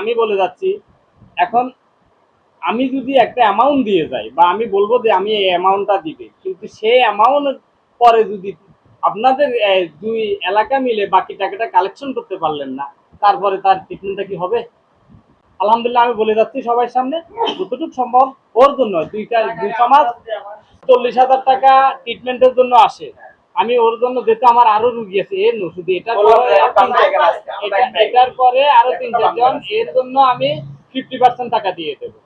আমি বলে যাচ্ছি, এখন আমি যদি একটা অ্যামাউন্ট দিয়ে যাই বা আমি বলব যে আমি এই অ্যামাউন্টটা দিবে, কিন্তু সেই অ্যামাউন্ট পরে যদি আপনাদের দুই এলাকা মিলে বাকি টাকাটা কালেকশন করতে পারলেন না, তারপরে তার ট্রিটমেন্টটা কি হবে? আলহামদুলিল্লাহ আমি বলে যাচ্ছি সবার সামনে, যতটুকু সম্ভব ওর জন্য, দুইটা, দুই সমাজ চল্লিশ হাজার টাকা ট্রিটমেন্টের জন্য আসে। আমি ওর জন্য যেহেতু আমার আরও রুগী আছে এর না শুধু এটার পরে এটা- এটার পরে আরও তিন চারজন এর জন্য আমি ফিফটি পার্সেন্ট টাকা দিয়ে দেবো।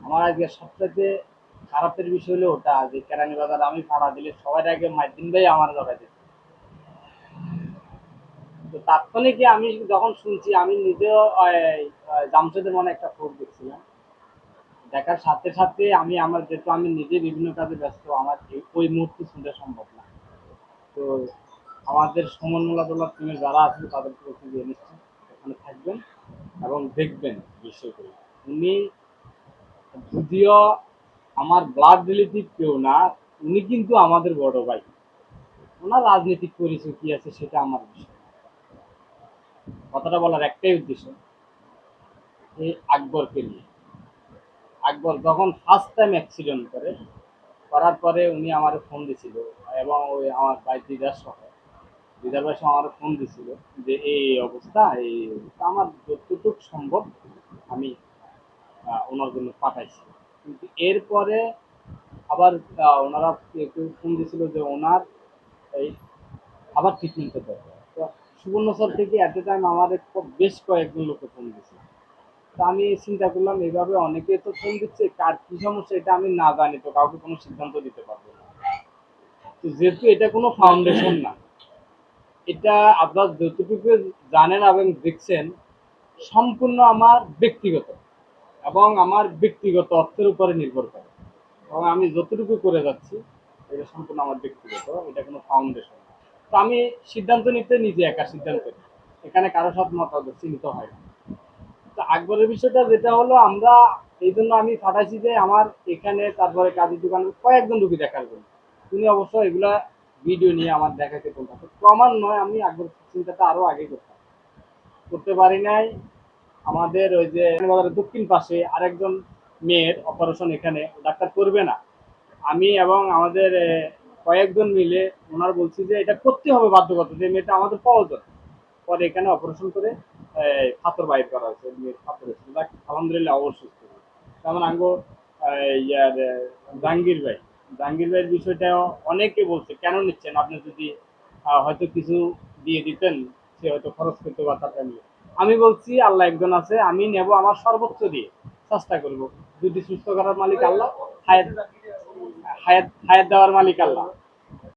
আমার আজকে সবচেয়ে খারাপের বিষয় হলো ওটা যে কেরানি বাজার আমি ভাড়া দিলে সবাই আগে মাইদিন ভাই আমার জড়াই দিত তো তাৎক্ষণিক আমি যখন শুনছি আমি নিজেও জামশেদের মনে একটা ফোন দেখছিলাম। দেখার সাথে সাথে আমি আমার যেহেতু আমি নিজে বিভিন্ন কাজে ব্যস্ত, আমার ওই মুহূর্তে শুনতে সম্ভব না। তো আমাদের সমন মোলাদুল্লাহ টিমের যারা আছেন তাদেরকে বলছি যে নিশ্চয় ওখানে থাকবেন এবং দেখবেন বিষয়গুলো। উনি যদিও আমার ব্লাড রিলেটিভ কেউ না, উনি কিন্তু আমাদের বড় ভাই। ওনার রাজনৈতিক পরিচয় কি আছে সেটা আমার বিষয়। কথাটা বলার একটাই উদ্দেশ্য, এই আকবরকে নিয়ে। আকবর যখন ফার্স্ট টাইম অ্যাক্সিডেন্ট করে, করার পরে উনি আমার ফোন দিছিল এবং ওই আমার ভাই দিদার সহ, দিদার ভাই সহ আমার ফোন দিছিল যে, এই অবস্থা, এই। আমার যতটুকু সম্ভব আমি ওনার জন্য পাঠাইছি কিন্তু এরপরে আবার ওনারা কেউ ফোন দিছিল যে, ওনার এই আবার ট্রিটমেন্টের দরকার তো সুবর্ণচর থেকে অ্যাট এ টাইম আমার বেশ কয়েকজন লোকে ফোন দিছে তো আমি চিন্তা করলাম এইভাবে অনেকে তো ফোন দিচ্ছে, কার কি সমস্যা এটা আমি না জানি তো, কাউকে কোনো সিদ্ধান্ত দিতে পারব না। তো যেহেতু এটা কোনো ফাউন্ডেশন না, এটা আপনার যতটুকু জানেন এবং দেখছেন, সম্পূর্ণ আমার ব্যক্তিগত এবং আমার ব্যক্তিগত অর্থের উপরে নির্ভর করে। এবং আমি যতটুকু করে যাচ্ছি, এটা সম্পূর্ণ আমার ব্যক্তিগত, এটা কোনো ফাউন্ডেশন তো আমি সিদ্ধান্ত নিতে নিজে একা সিদ্ধান্ত এখানে কারও সাথে মত চিন্তা হয় না। আকবরের বিষয়টা যেটা হলো, আমরা এই জন্য আমি পাঠাইছি যে আমার এখানে তারপরে কাজের দোকানে কয়েকজন রুগী দেখার জন্য। তিনি অবশ্য এগুলা ভিডিও নিয়ে আমার দেখাতে বলতাম আমার নয়, আমি আকবর চিন্তাটা আরও আগে করতাম। করতে পারি নাই। আমাদের ওই যে দক্ষিণ পাশে আরেকজন মেয়ের অপারেশন এখানে, ডাক্তার করবে না। আমি এবং আমাদের কয়েকজন মিলে ওনার বলছি যে এটা করতে হবে বাধ্যগত যে মেয়েটা আমাদের প্রয়োজন পরে এখানে অপারেশন করে পাথর বাইর করা হয়েছে মেয়ের পাথর হয়েছিল আলহামদুলিল্লাহ অবশ্যই যেমন আঙ্গো ইয়ার, জাহাঙ্গীর ভাই, জাহাঙ্গীর ভাইয়ের বিষয়টা অনেকে বলছে, কেন নিচ্ছেন? আপনি যদি হয়তো কিছু দিয়ে দিতেন, সে হয়তো খরচ করতে বা তার family। আমি বলছি, আল্লাহ একজন আছে, আমি নেব আমার সর্বোচ্চ দিয়ে, চেষ্টা করব। যদি সুস্থ করার মালিক আল্লাহ, হায়াত হায়াত হায়াত দেওয়ার মালিক আল্লাহ।